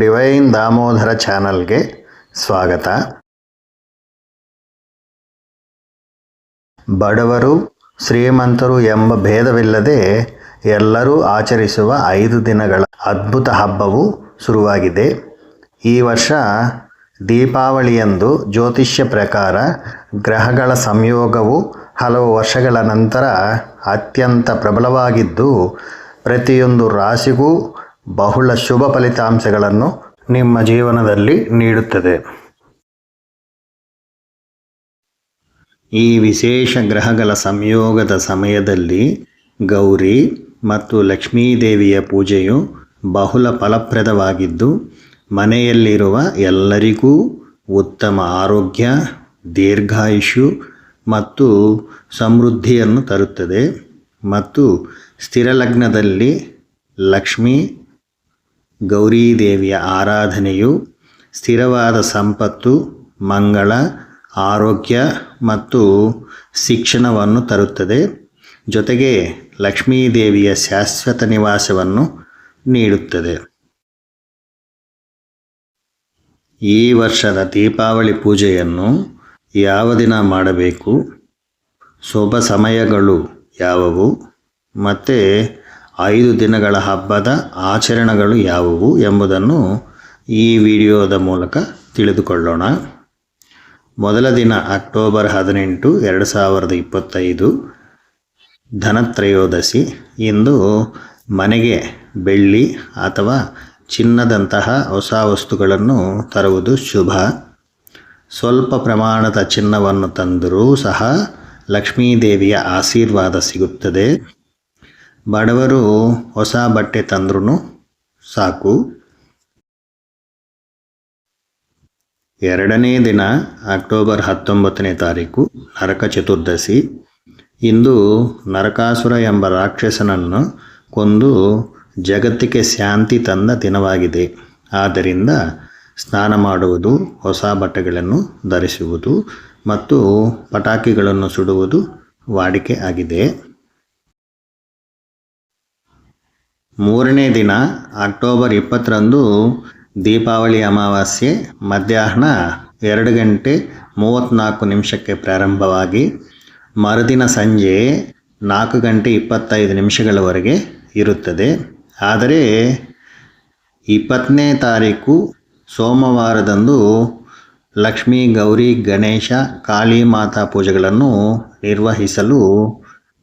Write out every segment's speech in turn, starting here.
Divine Damodar ಚಾನಲ್ಗೆ ಸ್ವಾಗತ. ಬಡವರು, ಶ್ರೀಮಂತರು ಎಂಬ ಭೇದವಿಲ್ಲದೆ ಎಲ್ಲರೂ ಆಚರಿಸುವ ಐದು ದಿನಗಳ ಅದ್ಭುತ ಹಬ್ಬವು ಶುರುವಾಗಿದೆ. ಈ ವರ್ಷ ದೀಪಾವಳಿಯಂದು ಜ್ಯೋತಿಷ್ಯ ಪ್ರಕಾರ ಗ್ರಹಗಳ ಸಂಯೋಗವು ಹಲವು ವರ್ಷಗಳ ನಂತರ ಅತ್ಯಂತ ಪ್ರಬಲವಾಗಿದ್ದು, ಪ್ರತಿಯೊಂದು ರಾಶಿಗೂ ಬಹಳ ಶುಭ ಫಲಿತಾಂಶಗಳನ್ನು ನಿಮ್ಮ ಜೀವನದಲ್ಲಿ ನೀಡುತ್ತದೆ. ಈ ವಿಶೇಷ ಗ್ರಹಗಳ ಸಂಯೋಗದ ಸಮಯದಲ್ಲಿ ಗೌರಿ ಮತ್ತು ಲಕ್ಷ್ಮೀದೇವಿಯ ಪೂಜೆಯು ಬಹುಳ ಫಲಪ್ರದವಾಗಿದ್ದು, ಮನೆಯಲ್ಲಿರುವ ಎಲ್ಲರಿಗೂ ಉತ್ತಮ ಆರೋಗ್ಯ ದೀರ್ಘಾಯುಷು ಮತ್ತು ಸಮೃದ್ಧಿಯನ್ನು ತರುತ್ತದೆ. ಮತ್ತು ಸ್ಥಿರಲಗ್ನದಲ್ಲಿ ಲಕ್ಷ್ಮೀ ಗೌರೀದೇವಿಯ ಆರಾಧನೆಯು ಸ್ಥಿರವಾದ ಸಂಪತ್ತು, ಮಂಗಳ, ಆರೋಗ್ಯ ಮತ್ತು ಶಿಕ್ಷಣವನ್ನು ತರುತ್ತದೆ. ಜೊತೆಗೆ ಲಕ್ಷ್ಮೀದೇವಿಯ ಶಾಶ್ವತ ನಿವಾಸವನ್ನು ನೀಡುತ್ತದೆ. ಈ ವರ್ಷದ ದೀಪಾವಳಿ ಪೂಜೆಯನ್ನು ಯಾವ ದಿನ ಮಾಡಬೇಕು? ಶುಭ ಸಮಯಗಳು ಯಾವುವು? ಮತ್ತು ಐದು ದಿನಗಳ ಹಬ್ಬದ ಆಚರಣೆಗಳು ಯಾವುವು ಎಂಬುದನ್ನು ಈ ವಿಡಿಯೋದ ಮೂಲಕ ತಿಳಿದುಕೊಳ್ಳೋಣ. ಮೊದಲ ದಿನ ಅಕ್ಟೋಬರ್ ಹದಿನೆಂಟು, ಎರಡು ಸಾವಿರದ ಇಪ್ಪತ್ತೈದು, ಧನತ್ರಯೋದಶಿ. ಇಂದು ಮನೆಗೆ ಬೆಳ್ಳಿ ಅಥವಾ ಚಿನ್ನದಂತಹ ಹೊಸ ವಸ್ತುಗಳನ್ನು ತರುವುದು ಶುಭ. ಸ್ವಲ್ಪ ಪ್ರಮಾಣದ ಚಿನ್ನವನ್ನು ತಂದರೂ ಸಹ ಲಕ್ಷ್ಮೀದೇವಿಯ ಆಶೀರ್ವಾದ ಸಿಗುತ್ತದೆ. ಬಡವರು ಹೊಸ ಬಟ್ಟೆ ತಂದ್ರೂ ಸಾಕು. ಎರಡನೇ ದಿನ, ಅಕ್ಟೋಬರ್ ಹತ್ತೊಂಬತ್ತನೇ ತಾರೀಕು, ನರಕ ಚತುರ್ದಶಿ. ಇಂದು ನರಕಾಸುರ ಎಂಬ ರಾಕ್ಷಸನನ್ನು ಕೊಂದು ಜಗತ್ತಿಗೆ ಶಾಂತಿ ತಂದ ದಿನವಾಗಿದೆ. ಆದ್ದರಿಂದ ಸ್ನಾನ ಮಾಡುವುದು, ಹೊಸ ಬಟ್ಟೆಗಳನ್ನು ಧರಿಸುವುದು ಮತ್ತು ಪಟಾಕಿಗಳನ್ನು ಸುಡುವುದು ವಾಡಿಕೆ ಆಗಿದೆ. ಮೂರನೇ ದಿನ, ಅಕ್ಟೋಬರ್ ಇಪ್ಪತ್ತರಂದು ದೀಪಾವಳಿ ಅಮಾವಾಸ್ಯೆ, ಮಧ್ಯಾಹ್ನ ಎರಡು ಗಂಟೆ ಮೂವತ್ತ್ನಾಲ್ಕು ನಿಮಿಷಕ್ಕೆ ಪ್ರಾರಂಭವಾಗಿ ಮರುದಿನ ಸಂಜೆ ನಾಲ್ಕು ಗಂಟೆ ಇಪ್ಪತ್ತೈದು ನಿಮಿಷಗಳವರೆಗೆ ಇರುತ್ತದೆ. ಆದರೆ ಇಪ್ಪತ್ತನೇ ತಾರೀಕು ಸೋಮವಾರದಂದು ಲಕ್ಷ್ಮೀ, ಗೌರಿ, ಗಣೇಶ, ಕಾಳಿ ಮಾತಾ ಪೂಜೆಗಳನ್ನು ನಿರ್ವಹಿಸಲು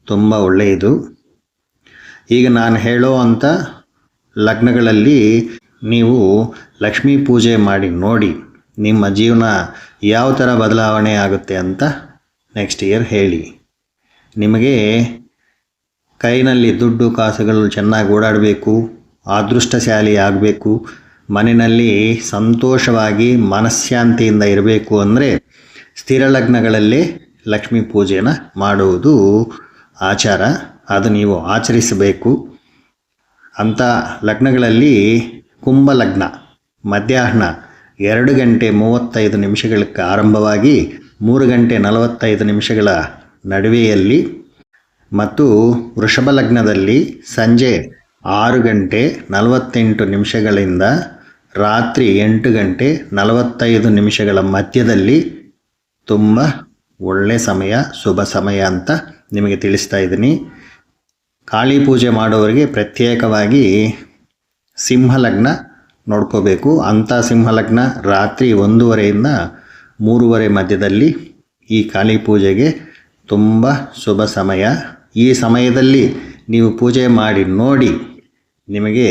ತುಂಬ ಒಳ್ಳೆಯದು. ಈಗ ನಾನು ಹೇಳೋ ಅಂಥ ಲಗ್ನಗಳಲ್ಲಿ ನೀವು ಲಕ್ಷ್ಮೀ ಪೂಜೆ ಮಾಡಿ ನೋಡಿ ನಿಮ್ಮ ಜೀವನ ಯಾವ ಥರ ಬದಲಾವಣೆ ಆಗುತ್ತೆ ಅಂತ ನೆಕ್ಸ್ಟ್ ಇಯರ್ ಹೇಳಿ. ನಿಮಗೆ ಕೈನಲ್ಲಿ ದುಡ್ಡು, ಕಾಸುಗಳು ಚೆನ್ನಾಗಿ ಓಡಾಡಬೇಕು, ಅದೃಷ್ಟಶಾಲಿ ಆಗಬೇಕು, ಮನೆಯಲ್ಲಿ ಸಂತೋಷವಾಗಿ ಮನಃಶಾಂತಿಯಿಂದ ಇರಬೇಕು ಅಂದರೆ ಸ್ಥಿರ ಲಗ್ನಗಳಲ್ಲಿ ಲಕ್ಷ್ಮೀ ಪೂಜೆನ ಮಾಡುವುದು ಆಚಾರ. ಅದು ನೀವು ಆಚರಿಸಬೇಕು. ಅಂಥ ಲಗ್ನಗಳಲ್ಲಿ ಕುಂಭ ಲಗ್ನ ಮಧ್ಯಾಹ್ನ ಎರಡು ಗಂಟೆ ಮೂವತ್ತೈದು ನಿಮಿಷಗಳಕ್ಕೆ ಆರಂಭವಾಗಿ ಮೂರು ಗಂಟೆ ನಲವತ್ತೈದು ನಿಮಿಷಗಳ ನಡುವೆಯಲ್ಲಿ ಮತ್ತು ವೃಷಭ ಲಗ್ನದಲ್ಲಿ ಸಂಜೆ ಆರು ಗಂಟೆ ನಲವತ್ತೆಂಟು ನಿಮಿಷಗಳಿಂದ ರಾತ್ರಿ ಎಂಟು ಗಂಟೆ ನಲವತ್ತೈದು ನಿಮಿಷಗಳ ಮಧ್ಯದಲ್ಲಿ ತುಂಬ ಒಳ್ಳೆಯ ಸಮಯ, ಶುಭ ಸಮಯ ಅಂತ ನಿಮಗೆ ತಿಳಿಸ್ತಾ ಇದ್ದೀನಿ. ಕಾಳಿ ಪೂಜೆ ಮಾಡೋರಿಗೆ ಪ್ರತ್ಯೇಕವಾಗಿ ಸಿಂಹಲಗ್ನ ನೋಡ್ಕೋಬೇಕು. ಅಂಥ ಸಿಂಹಲಗ್ನ ರಾತ್ರಿ ಒಂದೂವರೆಯಿಂದ ಮೂರುವರೆ ಮಧ್ಯದಲ್ಲಿ ಈ ಕಾಳಿ ಪೂಜೆಗೆ ತುಂಬ ಶುಭ ಸಮಯ. ಈ ಸಮಯದಲ್ಲಿ ನೀವು ಪೂಜೆ ಮಾಡಿ ನೋಡಿ ನಿಮಗೆ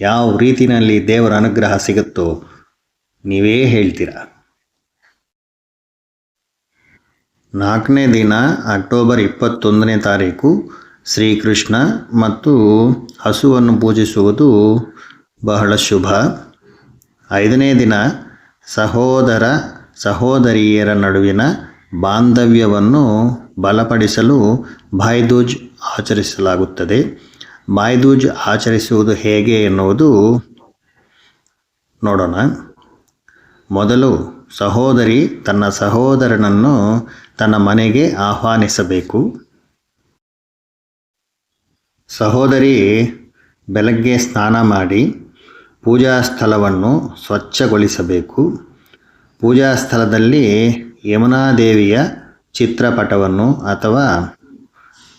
ಯಾವ ರೀತಿಯಲ್ಲಿ ದೇವರ ಅನುಗ್ರಹ ಸಿಗುತ್ತೋ ನೀವೇ ಹೇಳ್ತೀರ. ನಾಲ್ಕನೇ ದಿನ ಅಕ್ಟೋಬರ್ ಇಪ್ಪತ್ತೊಂದನೇ ತಾರೀಕು ಶ್ರೀಕೃಷ್ಣ ಮತ್ತು ಹಸುವನ್ನು ಪೂಜಿಸುವುದು ಬಹಳ ಶುಭ. ಐದನೇ ದಿನ ಸಹೋದರ ಸಹೋದರಿಯರ ನಡುವಿನ ಬಾಂಧವ್ಯವನ್ನು ಬಲಪಡಿಸಲು ಭಾಯ್ದೂಜ್ ಆಚರಿಸಲಾಗುತ್ತದೆ. ಭಾಯ್ದೂಜ್ ಆಚರಿಸುವುದು ಹೇಗೆ ಎನ್ನುವುದು ನೋಡೋಣ. ಮೊದಲು ಸಹೋದರಿ ತನ್ನ ಸಹೋದರನನ್ನು ತನ್ನ ಮನೆಗೆ ಆಹ್ವಾನಿಸಬೇಕು. ಸಹೋದರಿ, ಬೆಳಗ್ಗೆ ಸ್ನಾನ ಮಾಡಿ ಪೂಜಾ ಸ್ಥಳವನ್ನು ಸ್ವಚ್ಛಗೊಳಿಸಬೇಕು. ಪೂಜಾ ಸ್ಥಳದಲ್ಲಿ ಯಮುನಾದೇವಿಯ ಚಿತ್ರಪಟವನ್ನು ಅಥವಾ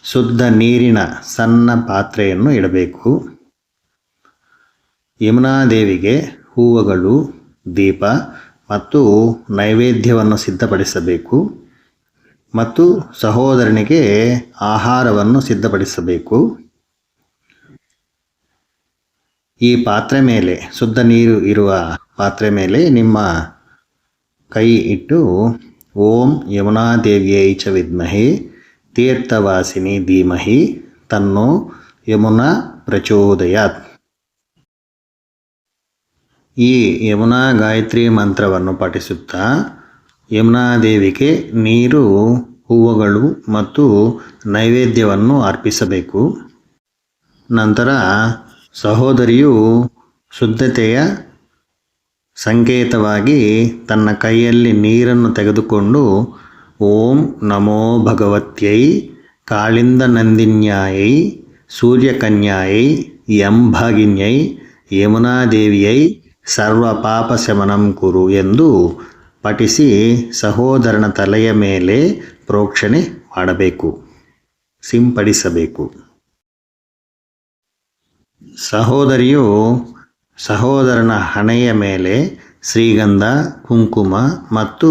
ಶುದ್ಧ ನೀರಿನ ಸಣ್ಣ ಪಾತ್ರೆಯನ್ನು ಇಡಬೇಕು. ಯಮುನಾದೇವಿಗೆ ಹೂವುಗಳು, ದೀಪ ಮತ್ತು ನೈವೇದ್ಯವನ್ನು ಸಿದ್ಧಪಡಿಸಬೇಕು ಮತ್ತು ಸಹೋದರನಿಗೆ ಆಹಾರವನ್ನು ಸಿದ್ಧಪಡಿಸಬೇಕು. ಈ ಪಾತ್ರೆ ಮೇಲೆ, ಶುದ್ಧ ನೀರು ಇರುವ ಪಾತ್ರೆ ಮೇಲೆ ನಿಮ್ಮ ಕೈ ಇಟ್ಟು, ಓಂ ಯಮುನಾದೇವಿಯೈ ಚ ವಿದ್ಮಹಿ, ತೀರ್ಥವಾಸಿನಿ ಧೀಮಹಿ, ತನ್ನೋ ಯಮುನಾ ಪ್ರಚೋದಯಾತ್. ಈ ಯಮುನಾ ಗಾಯತ್ರಿ ಮಂತ್ರವನ್ನು ಪಠಿಸುತ್ತಾ, ಯಮುನಾದೇವಿಗೆ ನೀರು, ಹೂವುಗಳು ಮತ್ತು ನೈವೇದ್ಯವನ್ನು ಅರ್ಪಿಸಬೇಕು. ನಂತರ ಸಹೋದರಿಯು ಶುದ್ಧತೆಯ ಸಂಕೇತವಾಗಿ ತನ್ನ ಕೈಯಲ್ಲಿ ನೀರನ್ನು ತೆಗೆದುಕೊಂಡು, ಓಂ ನಮೋ ಭಗವತ್ಯೈ, ಕಾಳಿಂದ ನಂದಿನ್ಯಾಯೈ, ಸೂರ್ಯಕನ್ಯಾಯೈ ಎಂಭಾಗಿನ್ಯೈ ಯಮುನಾದೇವಿಯೈ, ಸರ್ವ ಪಾಪ ಶಮನಂ ಕುರು ಎಂದು ಪಠಿಸಿ ಸಹೋದರನ ತಲೆಯ ಮೇಲೆ ಪ್ರೋಕ್ಷಣೆ ಮಾಡಬೇಕು, ಸಿಂಪಡಿಸಬೇಕು. ಸಹೋದರಿಯು ಸಹೋದರನ ಹಣೆಯ ಮೇಲೆ ಶ್ರೀಗಂಧ, ಕುಂಕುಮ ಮತ್ತು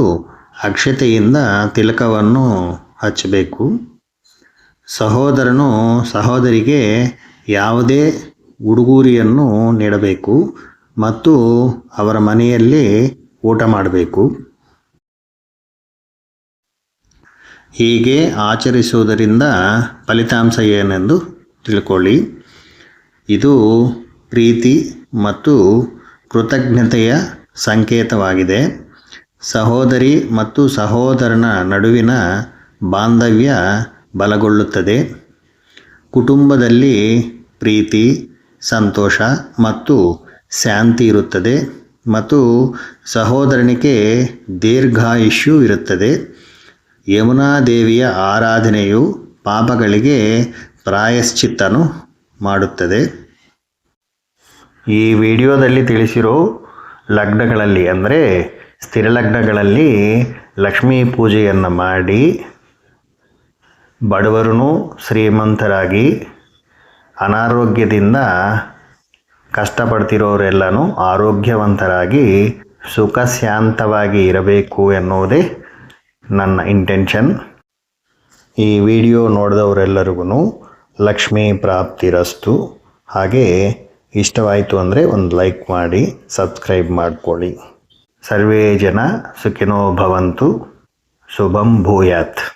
ಅಕ್ಷತೆಯಿಂದ ತಿಲಕವನ್ನು ಹಚ್ಚಬೇಕು. ಸಹೋದರನು ಸಹೋದರಿಗೆ ಯಾವುದೇ ಉಡುಗೊರೆಯನ್ನು ನೀಡಬೇಕು ಮತ್ತು ಅವರ ಮನೆಯಲ್ಲಿ ಊಟ ಮಾಡಬೇಕು. ಹೀಗೆ ಆಚರಿಸುವುದರಿಂದ ಫಲಿತಾಂಶ ಏನೆಂದು ತಿಳ್ಕೊಳ್ಳಿ. ಇದು ಪ್ರೀತಿ ಮತ್ತು ಕೃತಜ್ಞತೆಯ ಸಂಕೇತವಾಗಿದೆ. ಸಹೋದರಿ ಮತ್ತು ಸಹೋದರನ ನಡುವಿನ ಬಾಂಧವ್ಯ ಬಲಗೊಳ್ಳುತ್ತದೆ. ಕುಟುಂಬದಲ್ಲಿ ಪ್ರೀತಿ, ಸಂತೋಷ ಮತ್ತು ಶಾಂತಿ ಇರುತ್ತದೆ ಮತ್ತು ಸಹೋದರನಿಗೆ ದೀರ್ಘಾಯುಷ್ಯು ಇರುತ್ತದೆ. ಯಮುನಾದೇವಿಯ ಆರಾಧನೆಯು ಪಾಪಗಳಿಗೆ ಪ್ರಾಯಶ್ಚಿತ್ತನು. ಮಾಡುತ್ತದೆ. ಈ ವಿಡಿಯೋದಲ್ಲಿ ತಿಳಿಸಿರೋ ಲಗ್ನಗಳಲ್ಲಿ ಅಂದರೆ ಸ್ಥಿರ ಲಗ್ನಗಳಲ್ಲಿ ಲಕ್ಷ್ಮೀ ಪೂಜೆಯನ್ನು ಮಾಡಿ ಬಡವರೂ ಶ್ರೀಮಂತರಾಗಿ ಅನಾರೋಗ್ಯದಿಂದ ಕಷ್ಟಪಡ್ತಿರೋರೆಲ್ಲನೂ ಆರೋಗ್ಯವಂತರಾಗಿ ಸುಖ ಶಾಂತವಾಗಿ ಇರಬೇಕು ಎನ್ನುವುದೇ ನನ್ನ ಇಂಟೆನ್ಷನ್ ಈ ವಿಡಿಯೋ ನೋಡಿದವರೆಲ್ಲರಿಗೂ ಲಕ್ಷ್ಮೀ ಪ್ರಾಪ್ತಿರಸ್ತು. ಹಾಗೆ ಇಷ್ಟವಾಯಿತು ಅಂದರೆ ಒಂದು ಲೈಕ್ ಮಾಡಿ, ಸಬ್ಸ್ಕ್ರೈಬ್ ಮಾಡಿಕೊಳ್ಳಿ. ಸರ್ವೇ ಜನ ಸುಖಿನೋ ಭವಂತು. ಶುಭಂ ಭೂಯಾತ್.